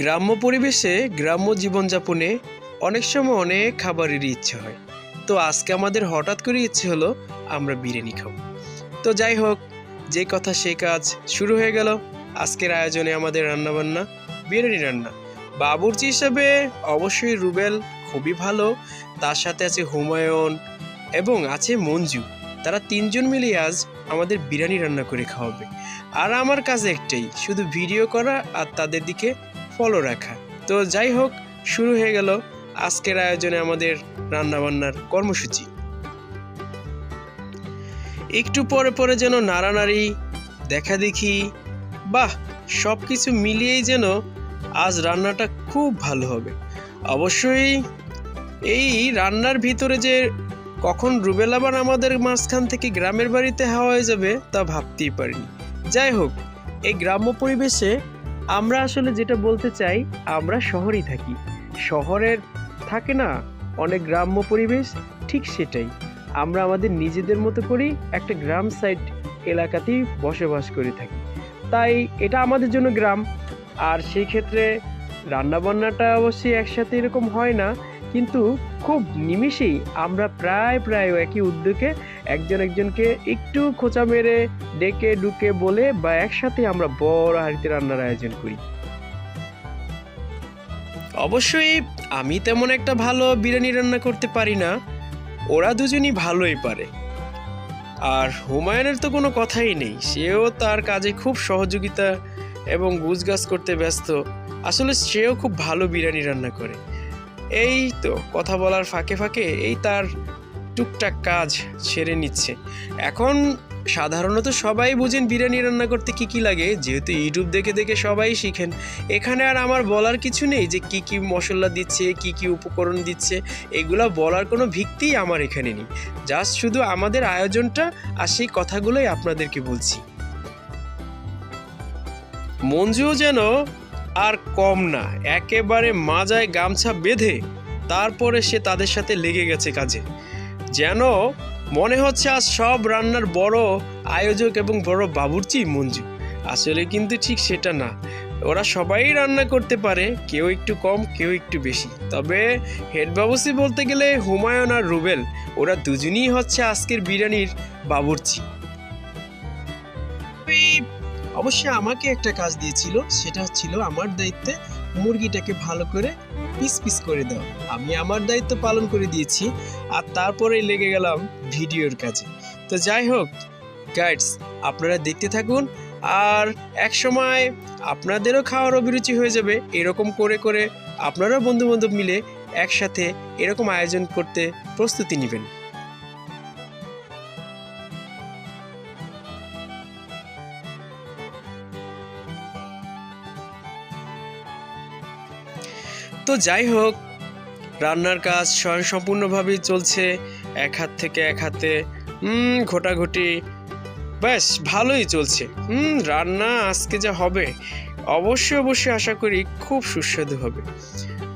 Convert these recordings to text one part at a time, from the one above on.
গ্রাম্য পরিবেশে, গ্রাম্য জীবনযাপনে অনেক সময় অনেক খাবারেরই ইচ্ছে হয়। তো আজকে আমাদের হঠাৎ করে ইচ্ছে হলো আমরা বিরিয়ানি খাব। তো যাই হোক, যে কথা সে কাজ শুরু হয়ে গেল। আজকের আয়োজনে আমাদের রান্নাবান্না, বিরিয়ানি রান্না। বাবুর্চি হিসাবে অবশ্যই রুবেল খুবই ভালো। তার সাথে আছে হুমায়ুন এবং আছে মঞ্জু। তারা তিনজন মিলে আজ আমাদের বিরিয়ানি রান্না করে খাওয়াবে। আর আমার কাজ একটাই, শুধু ভিডিও করা আর তাদের দিকে ফলো রাখা। তো যাই হোক, শুরু হয়ে গেল আজকের আয়োজনে আমাদের রান্নাবান্নার কর্মসূচি। একটু পরে পরে যেন নাড়ানাড়ি, দেখা দেখি, বাহ সব কিছু মিলিয়েই যেন আজ রান্নাটা খুব ভালো হবে। অবশ্যই এই রান্নার ভিতরে যে কখন রুবেল আবার আমাদের মাঝখান থেকে গ্রামের বাড়িতে হাওয়া হয়ে যাবে তা ভাবতেই পারিনি। যাই হোক, এই গ্রাম্য পরিবেশে আমরা আসলে যেটা বলতে চাই, আমরা শহরেই থাকি। শহরের থাকে না, অনেক গ্রাম্য পরিবেশ, ঠিক সেটাই। আমরা আমাদের নিজেদের মতো করেই একটা গ্রাম সাইড এলাকাতেই বসবাস করে থাকি। তাই এটা আমাদের জন্য গ্রাম। আর সেই ক্ষেত্রে রান্নাবান্নাটা অবশ্যই একসাথে এরকম হয় না। কিন্তু খুব নিমিষেই আমরা প্রায় প্রায় একই উদ্যোগে একজন একজনকে একটু খোঁচা মেরে ডেকে ডুকে বলে বা একসাথে আমরা বড় হাড়িতে রান্নার আয়োজন করি। অবশ্যই আমি তেমন একটা ভালো বিরিয়ানি রান্না করতে পারি না। ওরা দুজনই ভালোই পারে। আর হুমায়ুনের তো কোনো কথাই নেই। সেও তার কাজে খুব সহযোগিতা এবং গুজগাছ করতে ব্যস্ত। আসলে সেও খুব ভালো বিরিয়ানি রান্না করে। এই তো কথা বলার ফাঁকে ফাঁকে এই তার টুকটাক কাজ সেরে নিচ্ছে। এখন সাধারণত সবাই বুঝেন বিরিয়ানি রান্না করতে কি কি লাগে, যেহেতু ইউটিউব দেখে দেখে সবাই শিখেন। এখানে আর আমার বলার কিছু নেই যে কি কি মশলা দিচ্ছে, কি কি উপকরণ দিচ্ছে, এগুলো বলার কোনো ভিত্তিই আমার এখানে নেই। জাস্ট শুধু আমাদের আয়োজনটা আর সেই কথাগুলোই আপনাদেরকে বলছি। মঞ্জুও যেন আর কম না, একেবারে মাজায় গামছা বেঁধে তারপরে সে তাদের সাথে লেগে গেছে কাজে। যেন মনে হচ্ছে আজ সব রান্নার বড় আয়োজক এবং বড় বাবুর্চি মঞ্জু। আসলে কিন্তু ঠিক সেটা না। ওরা সবাই রান্না করতে পারে, কেউ একটু কম, কেউ একটু বেশি। তবে হেড বাবুসি বলতে গেলে হুমায়ুন আর রুবেল, ওরা দুজনই হচ্ছে আজকের বিরিয়ানির বাবুর্চি। অবশ্যই আমাকে একটা কাজ দিয়েছিল, সেটা হচ্ছিল আমার দায়িত্বে মুরগিটাকে ভালো করে পিস পিস করে দাও আমি আমার দায়িত্ব পালন করে দিয়েছি আর তারপরেই লেগে গেলাম ভিডিওর কাজে। তো যাই হোক গাইডস আপনারা দেখতে থাকুন আর এক সময় আপনাদেরও খাওয়ার অভিরুচি হয়ে যাবে এরকম করে করে। আপনারা বন্ধু বান্ধব মিলে একসাথে এরকম আয়োজন করতে প্রস্তুতি নেবেন। তো যাই হোক, রান্নার কাজ স্বয়ংসম্পূর্ণভাবেই চলছে, এক হাত থেকে এক হাতে, হুম, ঘোটাঘুটি। ব্যাস, ভালোই চলছে। হুম, রান্না আজকে যা হবে, অবশ্যই অবশ্যই আশা করি খুব সুস্বাদু হবে।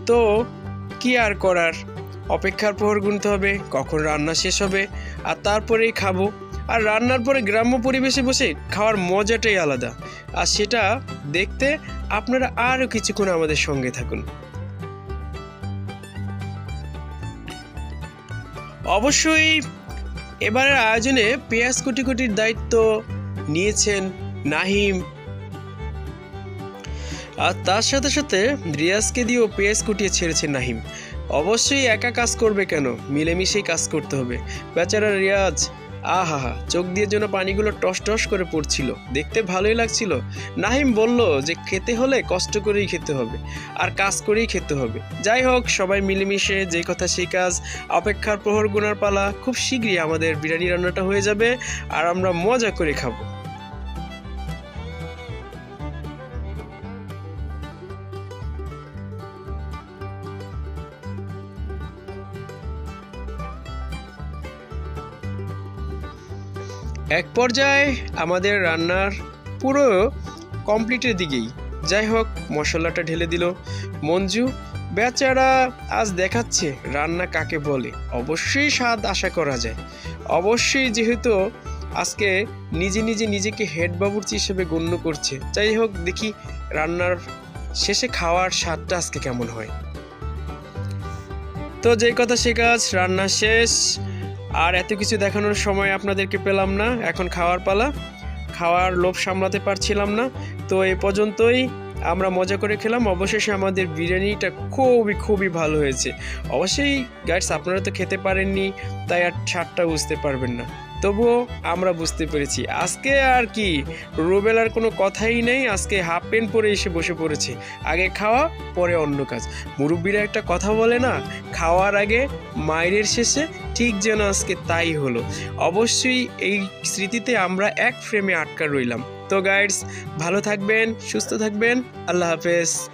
তো, কি আর করার? অপেক্ষার প্রহর গুনতে হবে, কখন রান্না শেষ হবে, আর তারপরেই খাব। আর রান্নার পরে গ্রাম্য পরিবেশে বসে খাওয়ার মজাটাই আলাদা। আর সেটা দেখতে আপনারা আরও কিছুক্ষণ আমাদের সঙ্গে থাকুন। অবশ্যই এবারের আয়োজনে পেঁয়াজ কোটি কোটির দায়িত্ব নিয়েছেন নাহিম। আর তার সাথে সাথে রিয়াজকে দিয়েও পেঁয়াজ কুটিয়ে ছেড়েছে নাহিম। অবশ্যই একা কাজ করবে কেন? মিলেমিশেই কাজ করতে হবে। বেচারা রিয়াজ আহা হা চোখ দিয়ে যেন পানিগুলো টস টস করে পড়ছিল। দেখতে ভালোই লাগছিল। নাহিম বলল যে, খেতে হলে কষ্ট করেই খেতে হবে আর কাজ করেই খেতে হবে। যাই হোক, সবাই মিলেমিশে যে কথা সেই কাজ। অপেক্ষার প্রহর গুনার পালা। খুব শীঘ্রই আমাদের বিরিয়ানি রান্নাটা হয়ে যাবে আর আমরা মজা করে খাব। এক পর্যায়ে আমাদের রান্নার পুরো কমপ্লিটের দিকেই। যাই হোক, মশলাটা ঢেলে দিল। মঞ্জু, বেচারা আজ দেখাচ্ছে রান্না কাকে বলে। অবশ্যই স্বাদ আশা করা যায়। অবশ্যই যেহেতু আজকে নিজে নিজে নিজেকে হেড বাবুর্চি হিসেবে গণ্য করছে। যাই হোক, দেখি রান্নার শেষে খাওয়ার স্বাদটা আজকে কেমন হয়। তো যে কথা সে কাজ, রান্না শেষ। আর এত কিছু দেখানোর সময় আপনাদেরকে পেলাম না, এখন খাওয়ার পালা। খাওয়ার লোভ সামলাতে পারছিলাম না, তো এ পর্যন্তই আমরা মজা করে খেলাম। অবশেষে আমাদের বিরিয়ানিটা খুবই খুবই ভালো হয়েছে। অবশ্যই গাইডস আপনারা তো খেতে পারেননি, তাই আর ছাড়টা বুঝতে পারবেন না। তবুও আমরা বুঝতে পেরেছি। আজকে আর কি রুবেলার কোনো কথাই নেই, আজকে হাফ প্যান্ট পরে এসে বসে পড়েছে। আগে খাওয়া, পরে অন্য কাজ। মুরব্বীরা একটা কথা বলে না, খাওয়ার আগে মায়ের শেষে ঠিক যেন আজকে তাই হলো। অবশ্যই এই স্মৃতিতে আমরা এক ফ্রেমে আটকা রইলাম। তো গাইডস ভালো থাকবেন, সুস্থ থাকবেন, আল্লাহ হাফেজ।